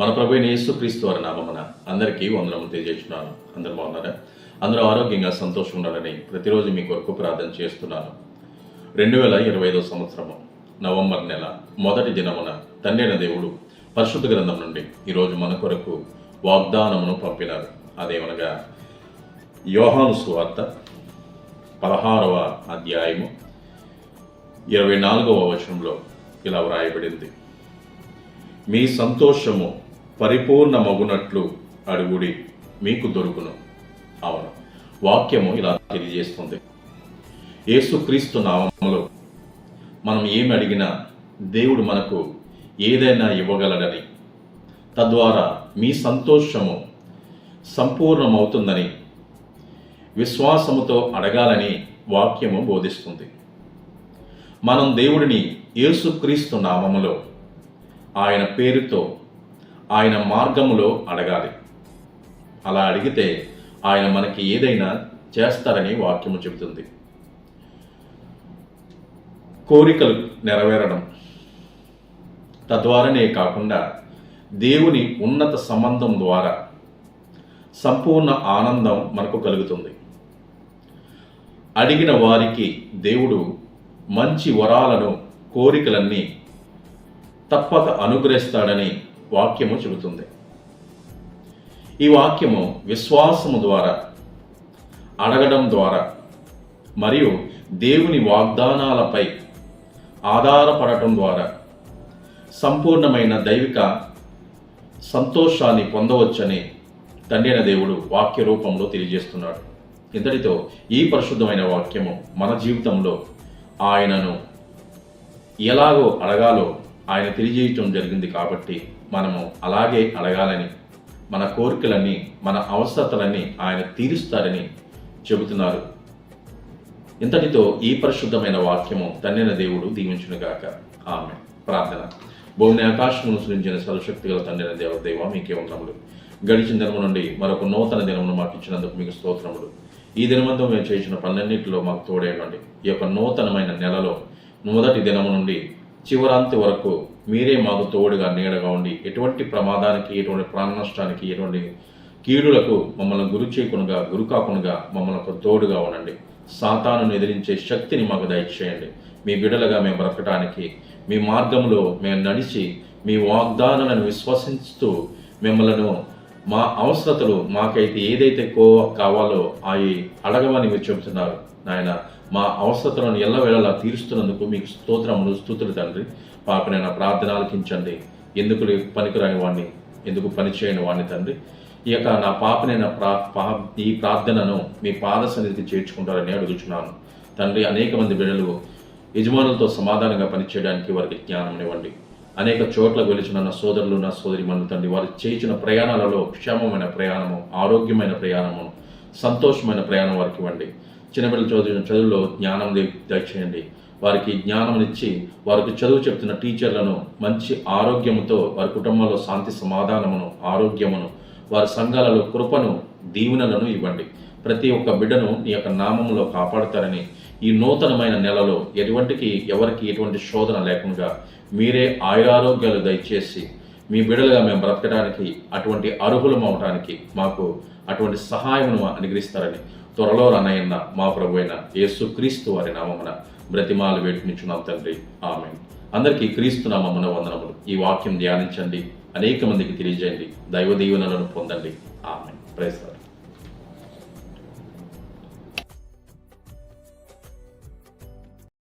మన ప్రభు అయిన యేసుక్రీస్తు వారి నామమున అందరికీ వందనము తెలియజేస్తున్నాను. అందరూ బాగున్నారా? అందరూ ఆరోగ్యంగా సంతోషం ఉండాలని ప్రతిరోజు మీ కొరకు ప్రార్థన చేస్తున్నాను. రెండు వేల ఇరవై ఐదో సంవత్సరము నవంబర్ నెల మొదటి దినమున తండ్రిన దేవుడు పరిశుద్ధ గ్రంథం నుండి ఈరోజు మన కొరకు వాగ్దానమును పంపినారు. అదేమనగా యోహాను సువార్త పదహారవ అధ్యాయము ఇరవై నాలుగవ వచనంలో ఇలా వ్రాయబడింది. మీ సంతోషము పరిపూర్ణ మగునట్లు అడుగుడి మీకు దొరుకును. అవును వాక్యము ఇలా తెలియజేస్తుంది. యేసుక్రీస్తు నామములో మనం ఏమి అడిగినా దేవుడు మనకు ఏదైనా ఇవ్వగలడని తద్వారా మీ సంతోషము సంపూర్ణమవుతుందని విశ్వాసముతో అడగాలని వాక్యము బోధిస్తుంది. మనం దేవుడిని యేసుక్రీస్తు నామములో ఆయన పేరుతో ఆయన మార్గములో అడగాలి. అలా అడిగితే ఆయన మనకి ఏదైనా చేస్తారని వాక్యము చెబుతుంది. కోరికలు నెరవేరడం. తద్వారానే కాకుండా దేవుని ఉన్నత సంబంధం ద్వారా సంపూర్ణ ఆనందం మనకు కలుగుతుంది. అడిగిన వారికి దేవుడు మంచి వరాలను కోరికలన్నీ తప్పక అనుగ్రహిస్తాడని వాక్యము చెబుతుంది. ఈ వాక్యము విశ్వాసము ద్వారా అడగడం ద్వారా మరియు దేవుని వాగ్దానాలపై ఆధారపడటం ద్వారా సంపూర్ణమైన దైవిక సంతోషాన్ని పొందవచ్చని తండ్రిన దేవుడు వాక్య రూపంలో తెలియజేస్తున్నాడు. ఇంతటితో ఈ పరిశుద్ధమైన వాక్యము మన జీవితంలో ఆయనను ఎలాగో అడగాలో ఆయన తెలియజేయటం జరిగింది కాబట్టి మనము అలాగే అడగాలని మన కోరికలన్నీ మన అవసరతలన్నీ ఆయన తీరుస్తారని చెబుతున్నారు. ఇంతటితో ఈ పరిశుద్ధమైన వాక్యము తన్నిన దేవుడు దీవించునుగాక. ఆమె ప్రార్థన. భూమిని ఆకాశమును సృజించిన సర్వశక్తి గల తండ్రిన దేవ దేవ మీకే ఉన్నములు గడిచిన దినము నుండి మరొక నూతన దినమును మాకు ఇచ్చినందుకు మీకు స్తోత్రములు. ఈ దినమంతా మేము చేసిన పన్నెండింటిలో మాకు తోడేయండి ఈ యొక్క నూతనమైన నెలలో మొదటి దినము నుండి చివరాంతి వరకు మీరే మాకు తోడుగా నీడగా ఉండి ఎటువంటి ప్రమాదానికి ఎటువంటి ప్రాణ నష్టానికి ఎటువంటి కీడులకు మమ్మల్ని గురి చేయకుండా గురి కాకుండా మమ్మల్ని ఒక తోడుగా ఉండండి. సాతాను ఎదిరించే శక్తిని మాకు దయచేయండి. మీ బిడలుగా మేము బ్రతకడానికి మీ మార్గంలో మేము నడిచి మీ వాగ్దానాలను విశ్వసిస్తూ మిమ్మలను మా అవసరతలు మాకైతే ఏదైతే కో కావాలో అవి అడగమని మీరు చెబుతున్నారు నాయన మా అవసరతలను ఎల్లవేళలా తీరుస్తున్నందుకు మీకు స్తోత్రములు స్థుతులు తండ్రి. పాపనైనా ప్రార్థన ఆలకించండి. ఎందుకు పనికిరాని వాడిని ఎందుకు పనిచేయని వాడిని తండ్రి. ఈ యొక్క నా పాపనైన ప్రా పా ఈ ప్రార్థనను మీ పాద సన్నిధికి చేర్చుకుంటారని అడుగుచున్నాను. తండ్రి అనేక మంది బిడ్డలు యజమానులతో సమాధానంగా పనిచేయడానికి వారికి జ్ఞానం ఇవ్వండి అనేక చోట్ల వెలిచిన నా సోదరులు నా సోదరి మన తండ్రి వారు చేయించిన ప్రయాణాలలో క్షేమమైన ప్రయాణము ఆరోగ్యమైన ప్రయాణము సంతోషమైన ప్రయాణం వారికి ఇవ్వండి. చిన్నపిల్లలు చదువు చదువులో జ్ఞానం దయచేయండి. వారికి జ్ఞానమునిచ్చి వారికి చదువు చెప్తున్న టీచర్లను మంచి ఆరోగ్యముతో వారి కుటుంబంలో శాంతి సమాధానమును ఆరోగ్యమును వారి సంఘాలలో కృపను దీవెనలను ఇవ్వండి. ప్రతి ఒక్క బిడ్డను నీ యొక్క నామంలో కాపాడుతారని ఈ నూతనమైన నెలలో ఎటువంటికి ఎవరికి ఎటువంటి శోధన లేకుండా మీరే ఆయురారోగ్యాలు దయచేసి మీ బిడలుగా మేము బ్రతకడానికి అటువంటి అర్హులం అవడానికి మాకు అటువంటి సహాయమును అనుగ్రహిస్తారని త్వరలో రనయన్న మా ప్రభు అయిన యేసుక్రీస్తు వారి నామమున బ్రతిమాలు వేటినిచ్చున్నాం తండ్రి. ఆమె అందరికీ క్రీస్తు నామమున వందనములు. ఈ వాక్యం ధ్యానించండి. అనేక మందికి తెలియజేయండి. దైవ దీవెనలను పొందండి ఆమె ప్రైస్తారు